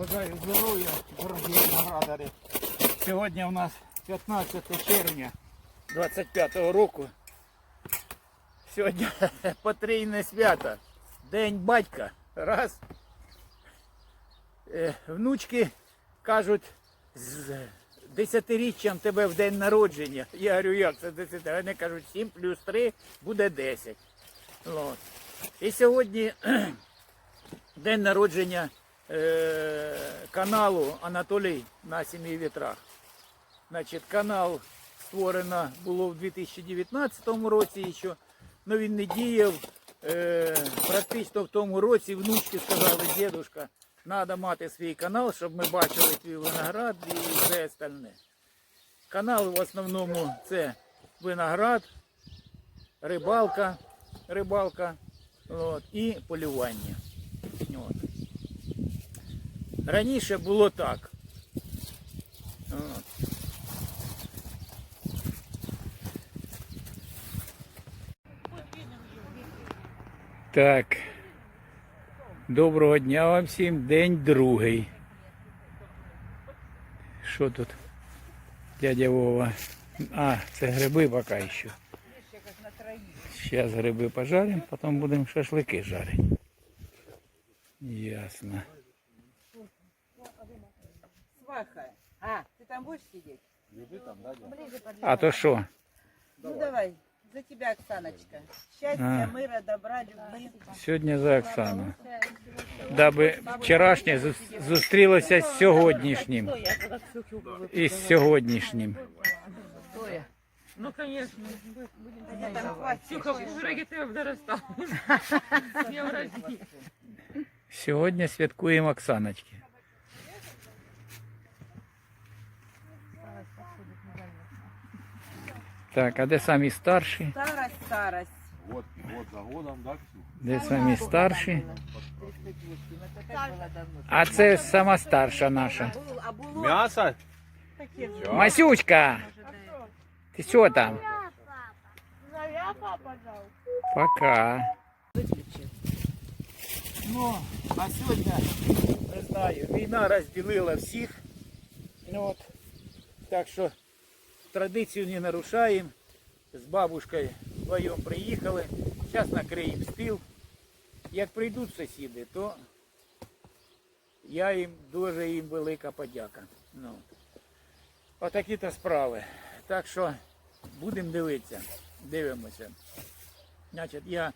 Бажаю здоров'я, дорогі наградари. Сьогодні у нас 15 червня 25 року. Сьогодні потрійне свято. День батька. Раз. Е, Внучки кажуть, з десятиріччям тебе в день народження. Я говорю, як це 10? Вони кажуть, 7 плюс 3 буде 10. От. І сьогодні день народження е, каналу Анатолій на сім'ї вітрах. Значить, канал створено було в 2019 році ще, але він не діяв. Е, практично в тому році внучки сказали, дідушка, треба мати свій канал, щоб ми бачили твій виноград і все остальне. Канал в основному це виноград, рибалка, рибалка от, і полювання. От. Раніше було так. Так. Доброго дня вам всім. День другий. Що тут? Дядя Вова. А, це гриби поки що. Зараз гриби пожаримо, потім будемо шашлики жарити. Ясно. Сваха. А, ты там будешь сидеть? А то що? Ну давай, за тебя, Оксаночка. Счастья, мира, добра, любви. Сьогодні за Оксану. Даби вчорашнє зус- зустрілося з сьогоднішнім. І з сьогоднішнім. Ну, конечно. Я там хватит. Ксюха, тебе виростав. Я. Сьогодні святкуємо Оксаночки. Так, а де самі старші? Старость, старость. Вот, вот за годом, да, Ксюх? Де самі старші? 308. Это как было давно. А це сама старша наша. А было Мясо? такие Масючка! Ти що там? Пока. Ну, а сьогодні, не знаю, війна розділила всіх. Ну, от. Так що традицію не нарушаємо. З бабушкою вдвоєм приїхали. Зараз накриємо стіл. Як прийдуть сусіди, то я їм дуже їм велика подяка. Ну. Отакі то справи. Так що будемо дивитися, дивимося. Значить, я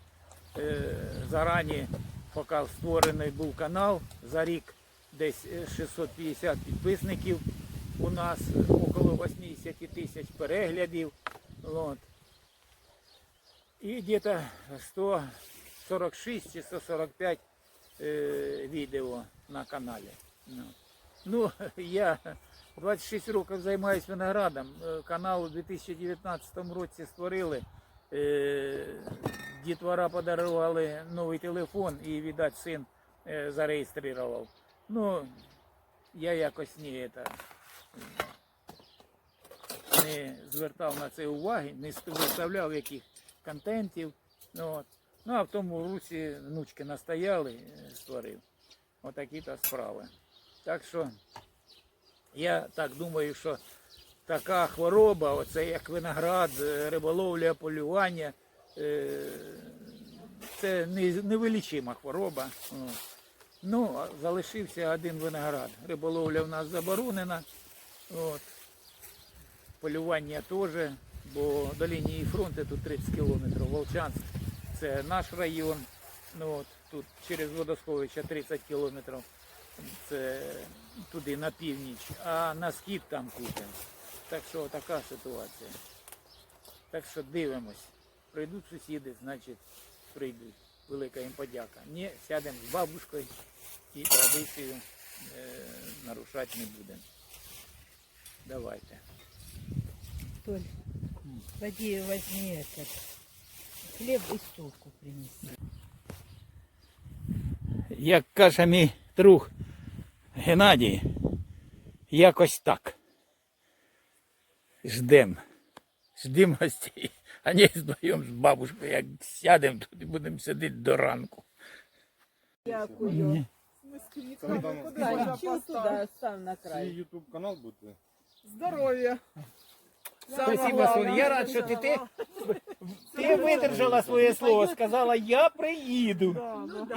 е, зарані, поки створений був канал, за рік десь е, 650 підписників. У нас около 80 тисяч переглядів. От. І десь 146 чи 145 е, відео на каналі. Ну. Я 26 років займаюся виноградом. Е, Канал у 2019 році створили. Е, Дітвора подарували новий телефон і, видать, син е, зареєстрував. Ну, я якось не, это, не звертав на це уваги, не виставляв яких контентів. Ну, от. ну а в тому русі внучки настояли, е, створив. Отакі то справи. Так що я так думаю, що така хвороба, оце як виноград, е, риболовля, полювання, е, це не- невилічима хвороба. Ну, залишився один виноград. Риболовля в нас заборонена. От. Полювання теж, бо до лінії фронту тут 30 кілометрів. Волчанськ це наш район. Ну, от, тут через водосховище 30 кілометрів. Це туди на північ, а на схід там Купин. Так що така ситуація. Так що дивимось. Прийдуть сусіди, значить прийдуть. Велика їм подяка. Ні, сядемо з бабушкою і традицію е, нарушати не будемо. Давайте. Толь, поди возьми этот хлеб и столку принеси. Як каже мій друг Геннадій, якось так. Ждем. Ждем гостей. А не вдвоєм з бабушкою, як сядемо тут і будемо сидіти до ранку. Дякую. Чё туда, став на свій край. ютуб канал буде. Здоров'я. Спасибо, Соня. Я рад, що ти, ти, ти видержала своє слово, сказала, я приїду.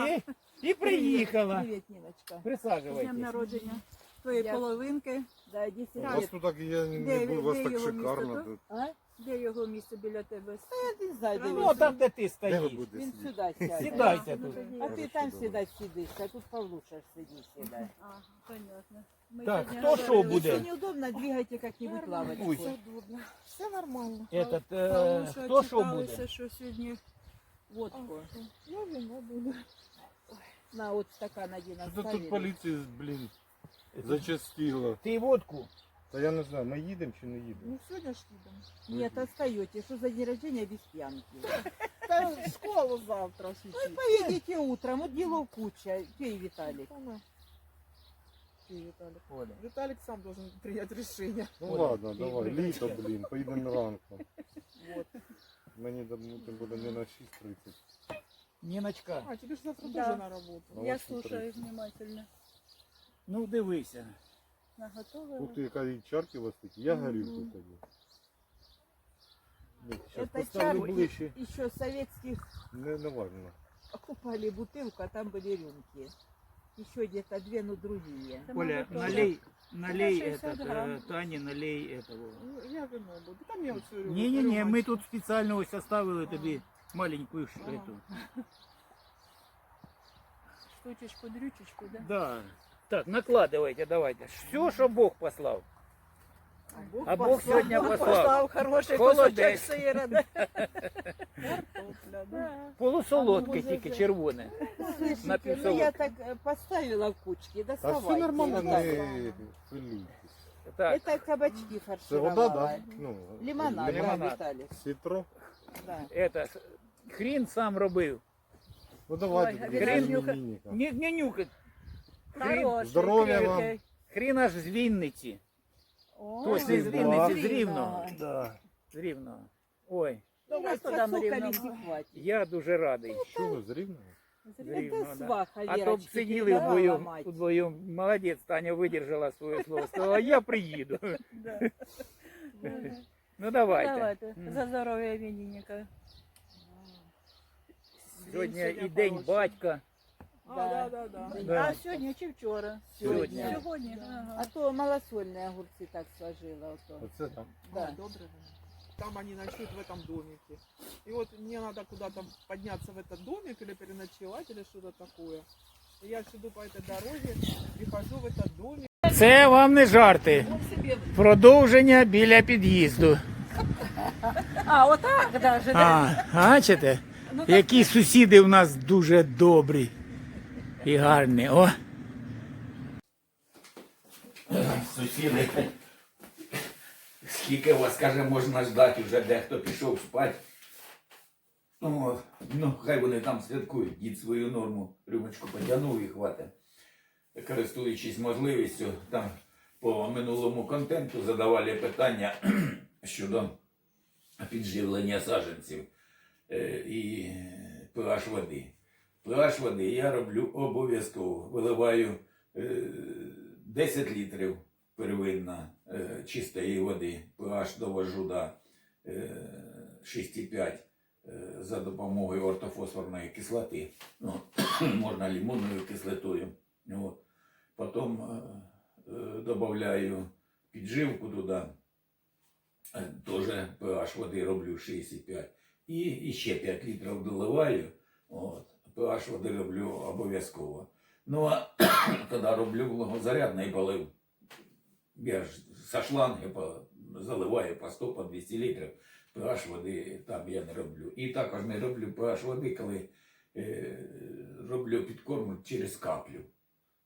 І, і приїхала. Привіт, Ніночка. З днем народження твоєї половинки. Да, У вас тут так я не, не був, у вас так шикарно. тут. А? Де його місце біля тебе? Я не знаю, де Ну, він. там, де ти Де ви стоїш. будете Він сидіти? сюди сяде. Сідайте Ну, тут. тоді- А ти там сідать сидиш, а тут Павлуша ж сидить сідай. А, понятно. Ми Так, сьогодні хто що говорили, буде? Если неудобно, двигайте как-нибудь лавочку. Ой. Удобно. Все нормально. Этот, е, Павлуша хто що чекалися, буде? що сьогодні Водку. я вино буду. На, вот стакан один Та оставили. тут поліція, блін, зачастила. Ти водку? Та я не знаю, ми їдемо чи не їдемо. Ну сьогодні ж їдемо. Нет, остаете. Что за день рождения без пьянки? Та в школу завтра ж йти. Поедете утром, вот делов куча. Пей, Виталик. Ага. Ти, Віталік. Оля. Віталік сам должен прийняти рішення. Ну Оля, ладно, ти давай, будеш літо, ще? блін, поїдемо ранку. Вот. Мені тим буде не на 6.30. Ніночка, А, тебе ж завтра Да. теж на роботу. Ну, Я ось тут слушаю внимательно. ну дивися. Наготовила? Ух ти, яка і чарки у вас такі. Я горілку тоді. Зараз Это поставлю чарки ближче. еще советских Не, не важно. покупали бутылку, а там были рюмки. Еще где-то две, но другие. Це, Оля, мабуть, теж. налей, налей 60 этот, грамм. э, Тане, налей этого. Ну, Я вино буду. Там я оцю рюмку. Не-не-не, ми рюмочку. тут спеціально ось оставили тобі маленькую ш- Ага. эту. Штучечку, дрючечку, да? Да. Так, накладывайте, давайте. Все, що Бог послав. А Бог сьогодні послав. Послав хороший Холодець. кусочек сыра. Да? Картопля, да. Полусолодке А ну, тільки може, червоне. Слушайте, ну Напівсолодке. я так э, поставила в кучки, Та доставайте. все нормально, Ну, так. не хвилюйтесь. Так, Это кабачки Це фаршировала. вода, да? Ну, Лимонад, да, Лимонад. Виталий. Сітро. Да. это, с- хрін сам робив. Ну давайте, Ой, друзі, Грин- іменинника. Не, не нюхать. Хороший, Здоров'я вам. крепкий. хрін аж з Вінниці. О, Точно з. Вінниці, з Рівного. Да. З Рівного. Ой, Давай туди туда ми рівно. я дуже радий. Що ви з Рівного? З Рівного, да. сваха, А то б сиділи передавала вдвоєм, мать. вдвоєм. Молодець, Таня видержала своє слово. Сказала, я приїду. Да. Ну давайте. Давайте, М. за здоров'я іменинника. Сьогодні сьогодні і день хороший. батька. А, Да. да, да, да. Да. А сьогодні чи вчора? Сьогодні. Сьогодні, ага. А то малосольные огурцы так сложила. Вот то. Оце там. А, Да. добре. Там они ночуют в этом домике. И вот мне надо куда-то подняться в этот домик или переночевать или что-то такое. И я сюда по этой дороге прихожу в этот домик. Це вам не жарти. Продовження біля під'їзду. А, отак даже, да? А, бачите? Які сусіди в нас дуже добрі і гарні. О. Сусіди. Скільки вас, каже, можна ждати, вже дехто пішов спати. Ну, ну, хай вони там святкують, дід свою норму, рюмочку потягнув і хватить. Користуючись можливістю, там по минулому контенту задавали питання щодо підживлення саджанців е, і pH води. pH води я роблю обов'язково. Виливаю е, 10 літрів первинна е, чистої води, pH довожу до е, 6,5 е, за допомогою ортофосфорної кислоти. Ну, можна лимонною кислотою. От. Потім е, е, додаю підживку туди. Е, Тоже pH води роблю 6,5. І, і ще 5 літрів доливаю. От. pH води роблю обов'язково. Ну а коли роблю влагозарядний полив, я ж со шланги заливаю по 100 по 200 літрів. pH води там я не роблю. І також не роблю pH води, коли е, роблю підкорм через каплю.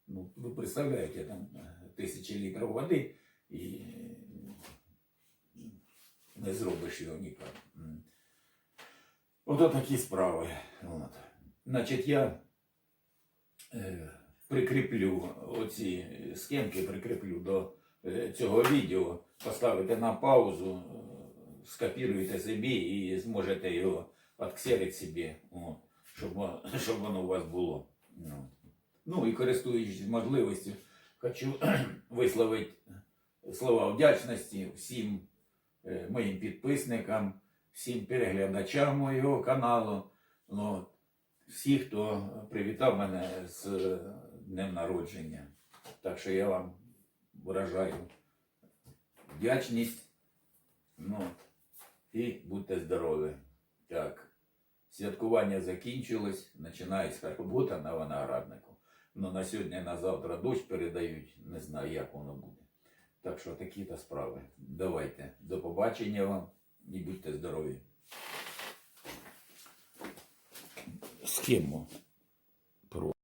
Ну, ви представляєте, там е, тисячі літрів води і не зробиш його. М. Ото такі справи. От. Значить, я е, прикріплю оці схемки, прикріплю до е, цього відео, поставите на паузу, е, скопіруєте собі і зможете його відксерити собі, щоб, щоб воно у вас було. Ну. Ну і користуючись можливістю, хочу висловити слова вдячності всім моїм підписникам, всім переглядачам моєго каналу. Ну, всі, хто привітав мене з е, днем народження. Так що я вам виражаю вдячність. Ну, і будьте здорові. Так. Святкування закінчилось, починається робота на винограднику. Ну, на сьогодні, на завтра дощ передають, не знаю, як воно буде. Так що такі то справи. Давайте. До побачення вам і будьте здорові. З ким?